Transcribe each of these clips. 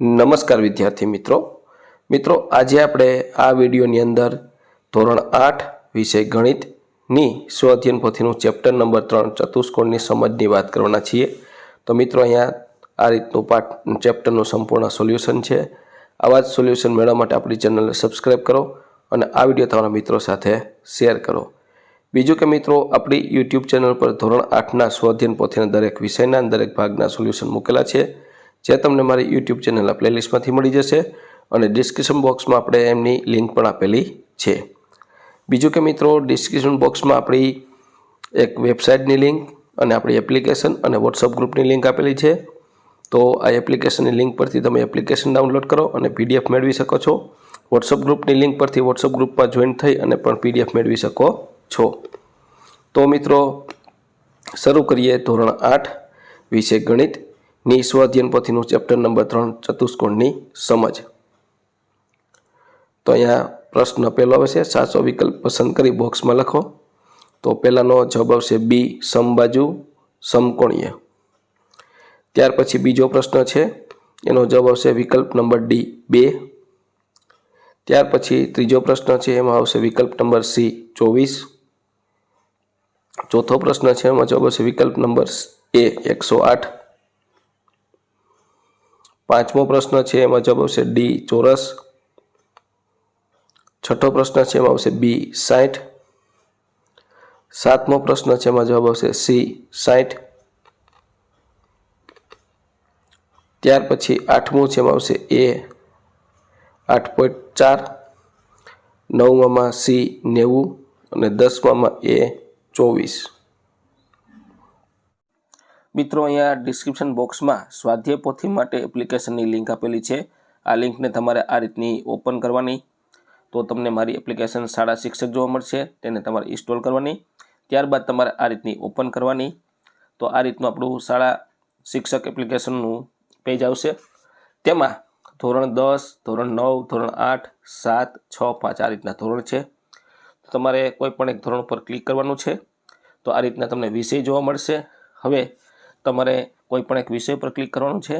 નમસ્કાર વિદ્યાર્થી મિત્રો. મિત્રો, આજે આપણે આ વિડીયોની અંદર ધોરણ આઠ વિષય ગણિતની સ્વઅધ્યયન પોથીનું ચેપ્ટર નંબર ત્રણ ચતુષ્કોણની સમજની વાત કરવાના છીએ. તો મિત્રો, અહીંયા આ રીતનું પાઠ, ચેપ્ટરનું સંપૂર્ણ સોલ્યુશન છે. આવા જ સોલ્યુશન મેળવવા માટે આપણી ચેનલને સબસ્ક્રાઈબ કરો અને આ વીડિયો તમારા મિત્રો સાથે શેર કરો. બીજું કે મિત્રો, આપણી યુટ્યુબ ચેનલ પર ધોરણ આઠના સ્વઅધ્યયન પોથીના દરેક વિષયના દરેક ભાગના સોલ્યુશન મૂકેલા છે. જે તમને મારી યુટ્યુબ ચેનલના પ્લેલિસ્ટમાંથી મળી જશે અને ડિસ્ક્રિપ્શન બોક્સમાં આપણે એમની લિંક પણ આપેલી છે. બીજું કે મિત્રો ડિસ્ક્રિપ્શન બોક્સમાં આપણી એક વેબસાઇટની લિંક અને આપણી એપ્લિકેશન અને વોટ્સઅપ ગ્રુપની લિંક આપેલી છે. તો આ એપ્લિકેશનની લિંક પરથી તમે એપ્લિકેશન ડાઉનલોડ કરો અને પીડીએફ મેળવી શકો છો. વોટ્સઅપ ગ્રુપની લિંક પરથી વોટ્સઅપ ગ્રુપમાં જોઈન થઈ અને પણ પીડીએફ મેળવી શકો છો. તો મિત્રો, શરૂ કરીએ ધોરણ આઠ વિષય ગણિતની સ્વાધ્યન પોથીનું ચેપ્ટર નંબર ત્રણ, ચતુષ્કોણની સમજ. તો અહીંયા પ્રશ્ન પહેલો આવે છે, સાચો વિકલ્પ પસંદ કરી બોક્સમાં લખો. તો પહેલાંનો જવાબ આવશે બી, સમબાજુ, સમકોણીય. ત્યાર પછી બીજો પ્રશ્ન છે, એનો જવાબ આવશે વિકલ્પ નંબર ડી, બે. ત્યાર પછી ત્રીજો પ્રશ્ન છે, એમાં આવશે વિકલ્પ નંબર સી, ચોવીસ. ચોથો પ્રશ્ન છે, એમાં જવાબ આવશે વિકલ્પ નંબર એ, એકસો આઠ. પાંચમો પ્રશ્ન છે, એમાં જવાબ આવશે ડી, ચોરસ. છઠ્ઠો પ્રશ્ન છે, એમાં આવશે બી સાઠ સાતમો પ્રશ્ન છે, એમાં જવાબ આવશે સી સાઠ ત્યાર પછી આઠમું છે, એમાં આવશે એ, આઠ પોઈન્ટ ચાર. નવમાં સી, નેવું. અને દસમામાં એ, ચોવીસ. મિત્રો, અહીંયા ડિસ્ક્રિપ્શન બોક્સમાં સ્વાધ્યાય પોથી માટે એપ્લિકેશનની લિંક આપેલી છે. આ લિંકને તમારે આ રીતની ઓપન કરવાની. તો તમને મારી એપ્લિકેશન શાળા શિક્ષક જોવા મળશે, તેને તમારે ઇન્સ્ટોલ કરવાની. ત્યારબાદ તમારે આ રીતની ઓપન કરવાની. તો આ રીતનું આપણું શાળા શિક્ષક એપ્લિકેશનનું પેજ આવશે. તેમાં ધોરણ દસ, ધોરણ નવ, ધોરણ આઠ, સાત, છ, પાંચ આ રીતના ધોરણ છે. તમારે કોઈ પણ એક ધોરણ પર ક્લિક કરવાનું છે. તો આ રીતના તમને વિષય જોવા મળશે. હવે તમારે કોઈ પણ એક વિષય પર ક્લિક કરવાનું છે,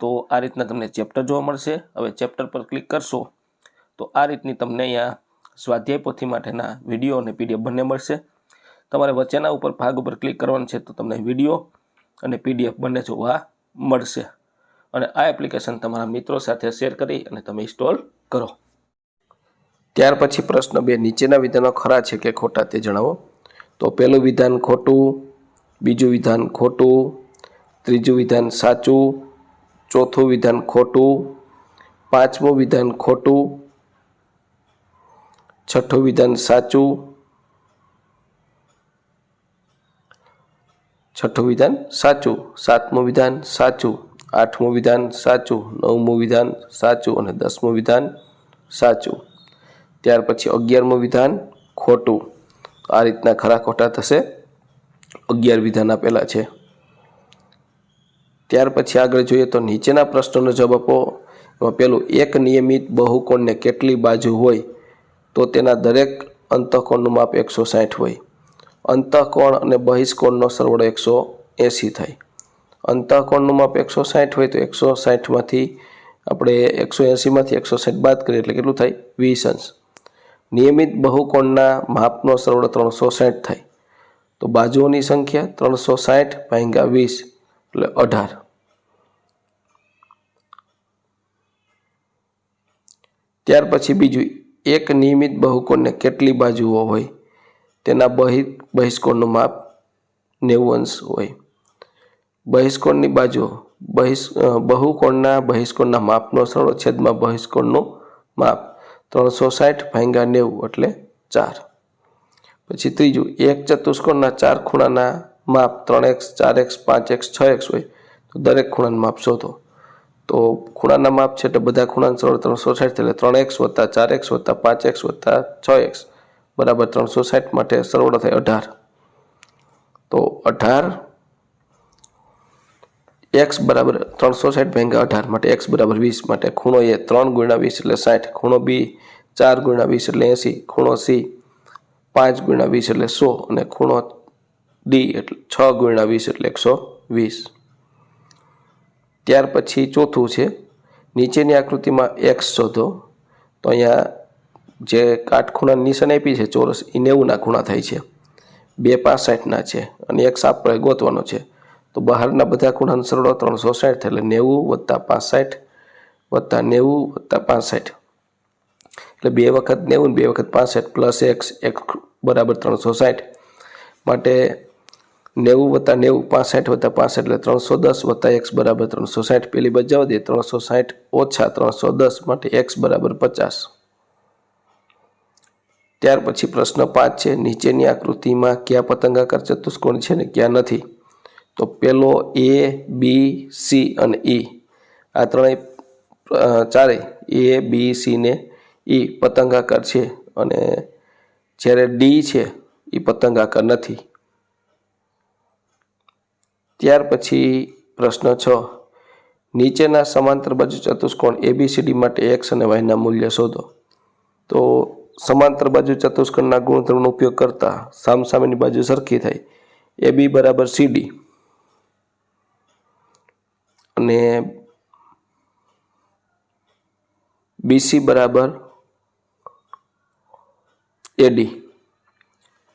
તો આ રીતના તમને ચેપ્ટર જોવા મળશે. હવે ચેપ્ટર પર ક્લિક કરશો, તો આ રીતની તમને અહીંયા સ્વાધ્યાય પોથી માટેના વીડિયો અને પીડીએફ બંને મળશે. તમારે વચ્ચેના ઉપર ભાગ ઉપર ક્લિક કરવાનું છે, તો તમને વીડિયો અને પીડીએફ બંને જોવા મળશે. અને આ એપ્લિકેશન તમારા મિત્રો સાથે શેર કરી અને તમે ઇન્સ્ટોલ કરો. ત્યાર પછી પ્રશ્ન બે નીચેના વિધાનો ખરા છે કે ખોટા તે જણાવો. તો પહેલું વિધાન ખોટું બીજું વિધાન ખોટું, ત્રીજું વિધાન સાચું, ચોથું વિધાન ખોટું, પાંચમું વિધાન ખોટું, છઠ્ઠું વિધાન સાચું, છઠ્ઠું વિધાન સાચું, સાતમું વિધાન સાચું, આઠમું વિધાન સાચું, નવમું વિધાન સાચું અને દસમું વિધાન સાચું. ત્યાર પછી અગિયારમું વિધાન ખોટું. આ રીતના ખરા ખોટા થશે. અગિયાર વિધાન આપેલા છે. ત્યાર પછી આગળ જોઈએ તો નીચેના પ્રશ્નોનો જવાબ આપો. એમાં પેલું, એક નિયમિત બહુકોણને કેટલી બાજુ હોય તો તેના દરેક અંતઃકોણનું માપ એકસો સાઠ હોય. અંતઃકોણ અને બહિષ્કોણનો સરવાળો એકસો એંસી થાય. અંતઃકોણનું માપ એકસો સાઠ હોય તો એકસો સાઠમાંથી આપણે એકસો એંસીમાંથી એકસો સાઠ બાદ કરીએ એટલે કેટલું થાય? વીસ અંશ. નિયમિત બહુકોણના માપનો સરવાળો ત્રણસો સાઠ થાય. તો બાજુઓની સંખ્યા ત્રણસો સાઠ ભાંગ્યા વીસ, એટલે અઢાર. ત્યાર પછી બીજું, એક નિયમિત બહુકોણને કેટલી બાજુઓ હોય? તેના બહિ, બહિષ્કોણનું માપ નેવું અંશ હોય. બહિષ્કોણની બાજુ બહિષ બહુકોણના બહિષ્કોણના માપનો સરળ છેદમાં બહિષ્કોણનું માપ ત્રણસો સાઠ ભાંગ્યા નેવું, એટલે ચાર. પછી ત્રીજું, એક ચતુષ્કોણના ચાર ખૂણાના માપ ત્રણ એક્સ, ચાર એક્સ, પાંચ એક્સ, છ એક્સ હોય તો દરેક ખૂણાનું માપ શોધો. તો ખૂણાના માપ છે એટલે બધા ખૂણાનું સરળ ત્રણસો સાઠ એટલે ત્રણ એક્સ વત્તા ચાર એક્સ વત્તા પાંચ એક્સ વત્તા છ એક્સ બરાબર ત્રણસો સાઠ માટે સરવાળો થાય અઢાર. તો અઢાર એક્સ બરાબર ત્રણસો સાઠ ભેંગા અઢાર માટે એક્સ બરાબર વીસ માટે ખૂણો એ ત્રણ ગુણ્યા વીસ એટલે સાઠ, ખૂણો બી ચાર ગુણ્યા વીસ એટલે એંસી, ખૂણો સી પાંચ ગુણ્યા વીસ એટલે સો અને ખૂણો ડી એટલે છ ગુણ્યા વીસ એટલે એકસો વીસ. ત્યાર પછી ચોથું છે, નીચેની આકૃતિમાં એક્સ શોધો. તો અહીંયા જે કાટખૂણાની નિશાન આપી છે, ચોરસ એ નેવુંના ખૂણા થાય છે. બે પાસઠના છે અને એક્સ આપણે ગોતવાનો છે. તો બહારના બધા ખૂણાનો સરળો ત્રણસો સાઠ એટલે નેવું વત્તા પાસઠ વત્તા નેવું વત્તા પાસઠ એટલે બે વખત નેવું બે વખત પાસઠ પ્લસ એક્સ એક્સ બરાબર ત્રણસો સાઠ. માટે નેવું વત્તા નેવું પાસઠ વત્તા પાસઠ એટલે ત્રણસો દસ વત્તા એક્સ બરાબર ત્રણસો સાઠ. પેલી બજાવ દે, ત્રણસો સાઠ ઓછા ત્રણસો દસ માટે એક્સ બરાબર પચાસ. ત્યાર પછી પ્રશ્ન પાંચ છે, નીચેની આકૃતિમાં કયા પતંગાકાર ચતુષ્કોણ છે ને ક્યાં નથી? તો પેલો એ બી સી અને ઈ આ ત્રણેય ચારે એ બી સી ને ઈ પતંગાકાર છે અને જ્યારે ડી છે એ પતંગાકાર નથી. ત્યાર પછી પ્રશ્ન છ. નીચેના સમાંતર બાજુ ચતુષ્કોણ એબીસીડી માટે એક્સ અને વાયના મૂલ્ય શોધો. તો સમાંતર બાજુ ચતુષ્કોણના ગુણધર્મનો ઉપયોગ કરતા સામસામેની બાજુ સરખી થાય. એ બી બરાબર સીડી અને બીસી બરાબર એડી.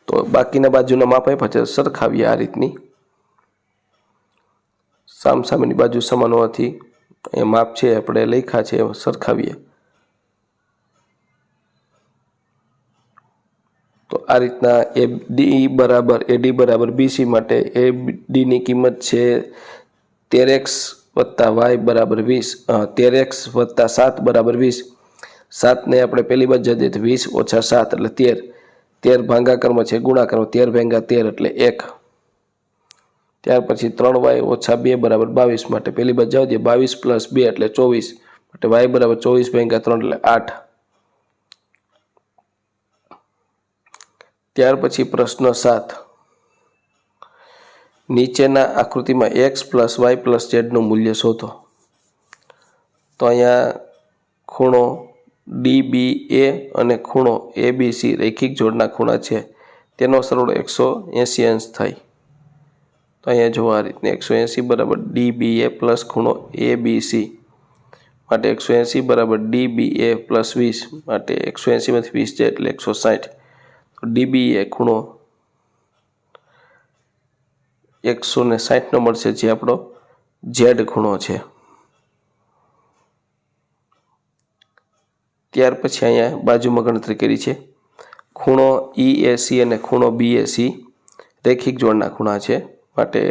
તો બાકીના બાજુના માપ આપ્યા છે, સરખાવીએ આ રીતની. સામસામેની બાજુ સમાન હોવાથી એ માપ છે, આપણે લખ્યા છે એ સરખાવીએ. તો આ રીતના એ ડી બરાબર, એડી બરાબર બીસી માટે એ ડીની કિંમત છે તેરેક્સ વત્તા વાય બરાબર વીસ તેરેક્સ વત્તા સાત બરાબર વીસ. સાતને આપણે પહેલી બાજુ જઈએ તો વીસ ઓછા સાત એટલે તેર. તેર ભાંગાકારમાં છે ગુણાકારમાં તેર ભેંગા તેર એટલે એક. ત્યાર પછી ત્રણ વાય ઓછા બે બરાબર બાવીસ માટે પહેલી બાજુ જાવ દે બાવીસ પ્લસ બે એટલે ચોવીસ. માટે વાય બરાબર ચોવીસ ભેંગા ત્રણ એટલે આઠ. ત્યાર પછી પ્રશ્ન સાત. નીચેના આકૃતિમાં એક્સ પ્લસ વાય પ્લસ ઝેડનું મૂલ્ય શોધો. તો અહીંયા ખૂણો ડી બી એ અને ખૂણો એ બી સી રૈખિક જોડના ખૂણા છે. તેનો સરવાળો એકસો એંસી અંશ થાય. તો અહીંયા જોવા આ રીતને એકસો એંસી બરાબર ડી બી એ પ્લસ ખૂણો એ બી સી માટે એકસો એંસી બરાબર ડી બી એ પ્લસ વીસ માટે એકસો એંસીમાંથી વીસ જાય એટલે એકસો સાઠ. તો ડી બી એ ખૂણો એકસો ને સાઠનો મળશે જે આપણો ઝેડ ખૂણો છે. ત્યાર પછી અહીંયા બાજુમાં ગણતરી કરી છે. ખૂણો ઈ એ સી અને ખૂણો બી એ સી રેખિક જોડના ખૂણા છે. માટે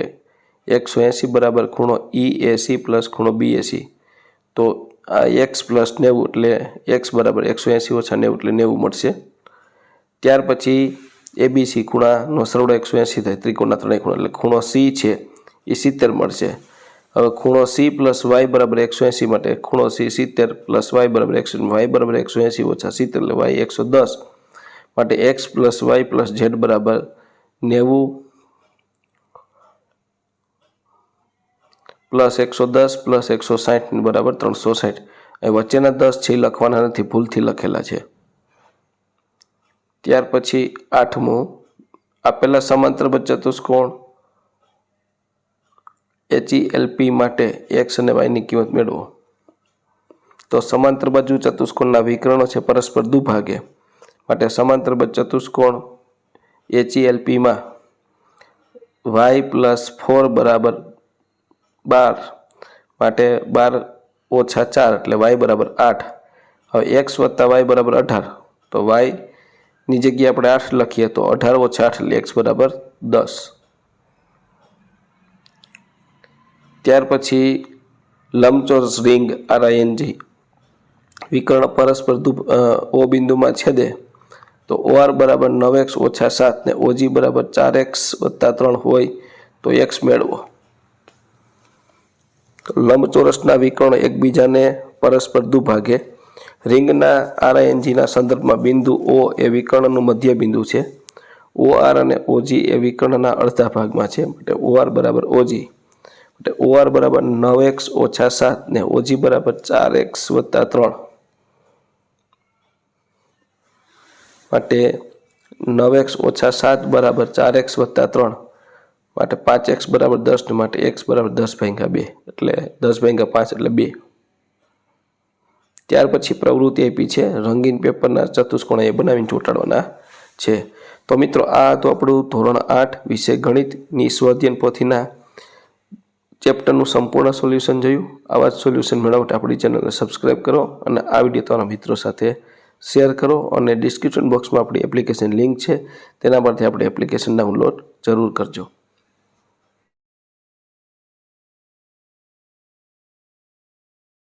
એકસો એંસી બરાબર ખૂણો ઈ એ સી પ્લસ ખૂણો બી એ સી તો આ એક્સ પ્લસ નેવું એટલે એક્સ બરાબર એકસો એંસી ઓછા નેવું એટલે નેવું મળશે. ત્યાર પછી એબીસી ખૂણાનો સરવાળો એકસો એંસી થાય ત્રિકોણના ત્રણેય ખૂણા. એટલે ખૂણો સી છે, એ સિત્તેર મળશે. હવે ખૂણો સી પ્લસ વાય બરાબર એકસો એંસી માટે. ખૂણો સી સિત્તેર પ્લસ વાય બરાબર એકસો વાય બરાબર એકસો એંસી ઓછા સિત્તેર એટલે વાય એકસો દસ. માટે x plus y plus z બરાબર નેવું પ્લસ એકસો દસ પ્લસ એકસો સાઠ બરાબર ત્રણસો સાઠ એ વચ્ચેના દસ છે લખવાના નથી, ભૂલથી લખેલા છે. ત્યાર પછી આઠમું, આપેલા સમાંતર ચતુષ્કોણ એચઈએલપી માટે એક્સ અને વાયની કિંમત મેળવો. તો સમાંતર બાજુ ચતુષ્કોણના વિકર્ણો છે, પરસ્પર દુભાગે. માટે સમાંતર બાજુ ચતુષ્કોણ એચઈએલપીમાં વાય પ્લસ ફોર બરાબર બાર. માટે બાર ઓછા ચાર એટલે વાય બરાબર આઠ. હવે એક્સ વત્તા વાય બરાબર અઢાર. તો વાયની જગ્યાએ આપણે આઠ લખીએ તો અઢાર ઓછા આઠ એટલે એક્સ બરાબર દસ. ત્યાર પછી લંબચોરસ રિંગ આરઆઈએનજી વિકર્ણ પરસ્પર ઓ બિંદુમાં છેદે. તો ઓઆર બરાબર નવ એક્સ ઓછા સાત ને ઓજી બરાબર ચાર એક્સ વત્તા ત્રણ હોય તો એક્સ મેળવો. લંબચોરસના વિકર્ણ એકબીજાને પરસ્પર દુભાગે. રિંગના આરઆઈએનજીના સંદર્ભમાં બિંદુ ઓ એ વિકર્ણનું મધ્ય બિંદુ છે. ઓ આર અને ઓજી એ વિકર્ણના અડધા ભાગમાં છે. માટે ઓ આર બરાબર ઓજી માટે ઓ આર બરાબર નવ એક્સ ઓછા સાત ને ઓજી બરાબર ચાર એક્સ વત્તા ત્રણ. માટે નવ એક્સ ઓછા સાત બરાબર ચાર એક્સ વત્તા ત્રણ. માટે પાંચ એક્સ બરાબર દસ માટે એક્સ બરાબર દસ ભાંગ્યા બે. એટલે દસ ભાંગ્યા પાંચ એટલે બે. ત્યાર પછી પ્રવૃત્તિ આપી છે. રંગીન પેપરના ચતુષ્કોણ એ બનાવીને ચોંટાડવાના છે. તો મિત્રો, આ તો આપણું ધોરણ આઠ વિષય ગણિતની સ્વાધ્યન પોથીના ચેપ્ટરનું સંપૂર્ણ સોલ્યુશન જોયું, આવા જ સોલ્યુશન મેળવવા માટે આપણી ચેનલને સબસ્ક્રાઈબ કરો અને આ વીડિયો તમારા મિત્રો સાથે શેર કરો અને ડિસ્ક્રિપ્શન બોક્સમાં આપણી એપ્લિકેશન લિંક છે, તેના પરથી આપણે એપ્લિકેશન ડાઉનલોડ જરૂર કરજો.